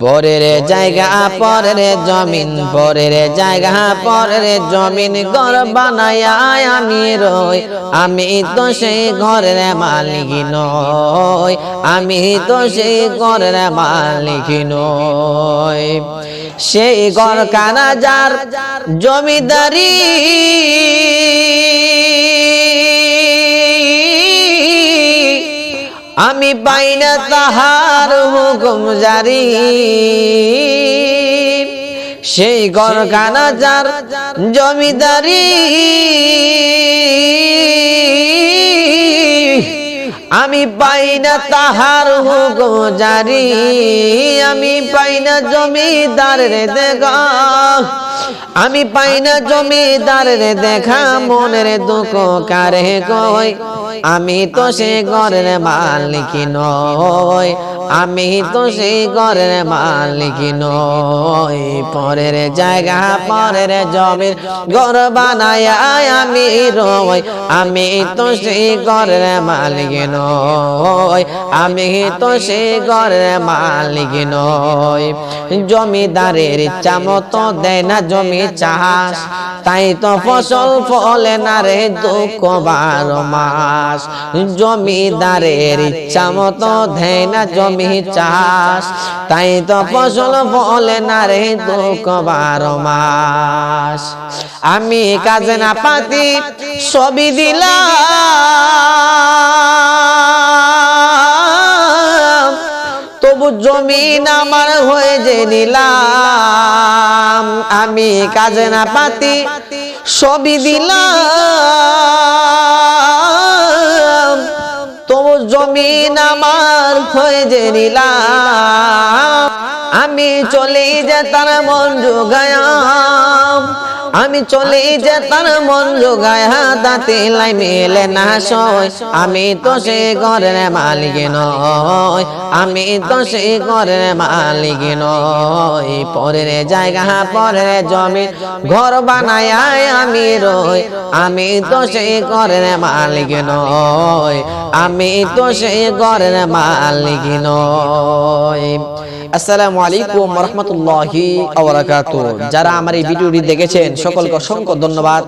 পরের জায়গা পরের জমিন পরের জায়গা পরের জমিন ঘর বানায়া আমি রই আমি তো সেই ঘরের মালিক নই আমি তো সেই ঘরের মালিক নই। সেই ঘর কানা যার জমিদারি আমি পাই না তাহার হুকুম জারি। সেই ঘর কানা যার জমিদারি। আমি পাই না তাহার হুকুম জারি। আমি পাই না জমিদার রে দেখা। আমি পাই না জমিদার রে দেখা, মনের দুঃখ কারে কই আমি তো সে ঘরের মালিক নই। আমি তো সেই ঘরের মালিক নই। পরের জায়গা পরের জমির ঘর বানায় আমি রই। আমি তো সেই ঘরের মালিক নই। আমি তো সেই ঘরের মালিক নই। জমিদারের ইচ্ছা মতো দেয় না জমি চাষ। তাই তো ফসল ফলে না রে দুঃখ বারো মাস। জমিদারের ইচ্ছা মতো দেয় না জমি চাষ। তাই তো ফসল ফলে না রে দুঃখ বারো মাস। আমি কাজে না পাতি ছবি দিলাম। তবু জমিন আমার হয়ে যে নিলাম। আমি কাজে না পাতি সবই দিলাম। তবু জমিন আমার হয়ে যে নিলাম। আমি চলে যে যেতার মন যোগায়াম আমি চলে যেতার মন যোগায়া দাঁতে লাই মেলে না সয়। আমি তো সে ঘরের মালিক নয়। আমি তো সে ঘরের মালিক নয়। পরের জায়গা পরের জমি ঘর বানায় আমি রই। আমি তো সে ঘরের মালিক নয়। আমি তো সে ঘরের মালিক নয়। আসসালামু আলাইকুম রহমতুল্লাহি যারা আমার এই ভিডিওটি দেখেছেন সকলকে অসংখ্য ধন্যবাদ।